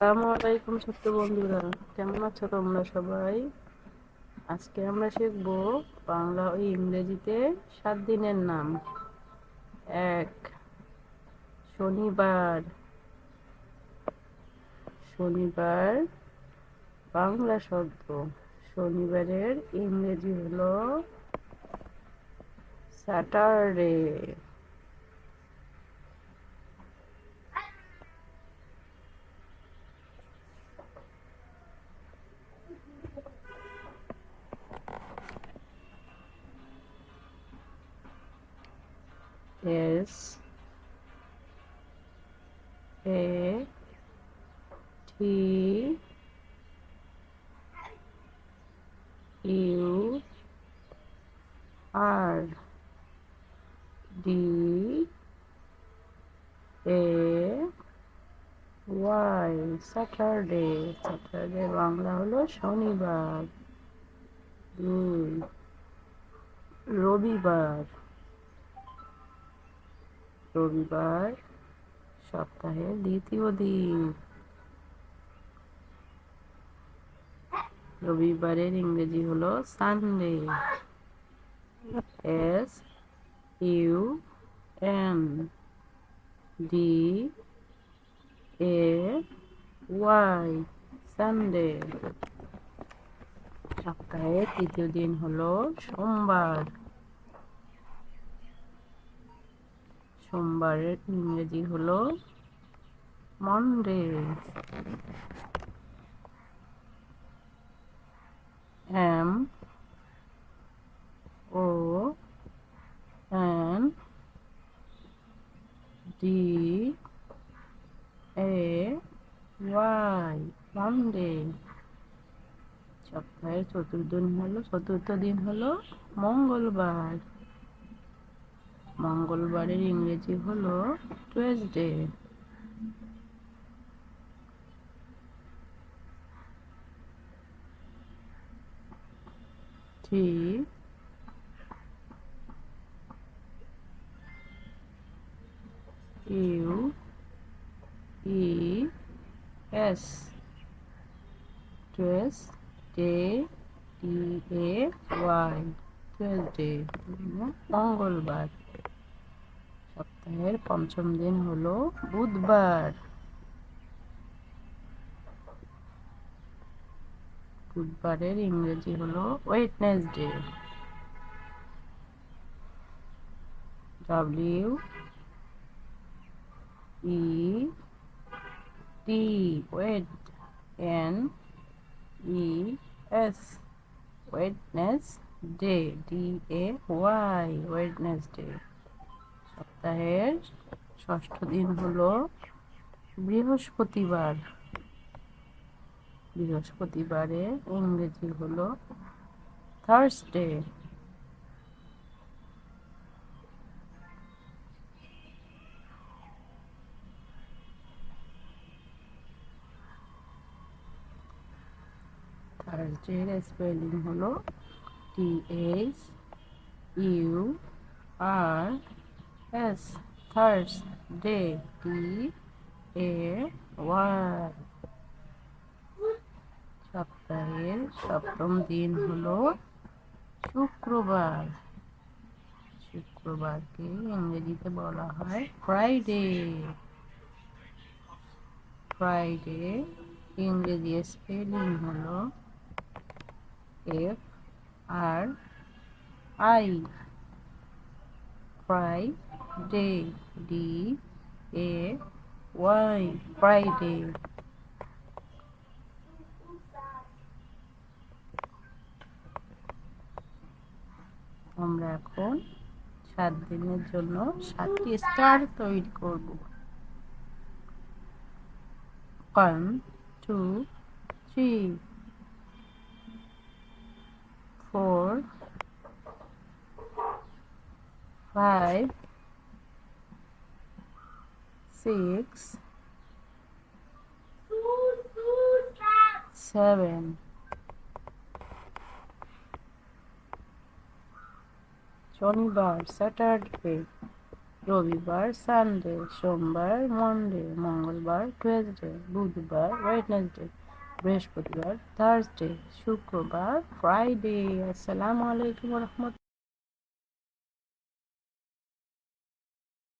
আসসালামু আলাইকুম ছোট্ট বন্ধুরা, কেমন আছো তোমরা সবাই? আজকে আমরা শিখব বাংলা ও ইংরেজিতে সাত দিনের নাম। এক, শনিবার। শনিবার, বাংলা শব্দ। শনিবারের ইংরেজি হলো Saturday. S A T U R D A Y Saturday Saturday Bangla হলো শনিবার। দুই রবিবার। রবিবার সপ্তাহের দ্বিতীয় দিন। রবিবারের ইংরেজি হলো Sunday S U N D A Y Sunday সপ্তাহের তৃতীয় দিন হলো সোমবার। সোমবারের ইংরেজি হলো Monday. M O N D A Y, Monday. সপ্তাহের চতুর্থ দিন হলো, চতুর্থ দিন হলো মঙ্গলবার। মঙ্গলবারের ইংরেজি হলো Tuesday T U E S. Tuesday T A Y Tuesday মঙ্গলবার। সপ্তাহের পঞ্চম দিন হলো বুধবার। বুধবারের ইংরেজি হলো Wednesday. W E T wet N E S. Wednesday D A Y, Wednesday. সপ্তাহের ষষ্ঠ দিন হলো বৃহস্পতিবার। বৃহস্পতিবারে ইংরেজি হলো থার্সডে থার্সডের স্পেলিং হলো T H U R S Thursday T A Y সপ্তাহের সপ্তম দিন হলো শুক্রবার। শুক্রবারকে ইংরেজিতে বলা হয় ফ্রাইডে ফ্রাইডে ইংরেজি স্পেলিং হলো F R I Friday D A Y Friday আমরা এখন সাত দিনের জন্য সাতটি স্টার তৈরি করব। One two three four five six seven শনিবার স্যাটারডে রবিবার সানডে সোমবার মন্ডে মঙ্গলবার টুয়েসডে বুধবার ওয়েডনেসডে বৃহস্পতিবার থার্সডে শুক্রবার ফ্রাইডে। আসসালামু আলাইকুম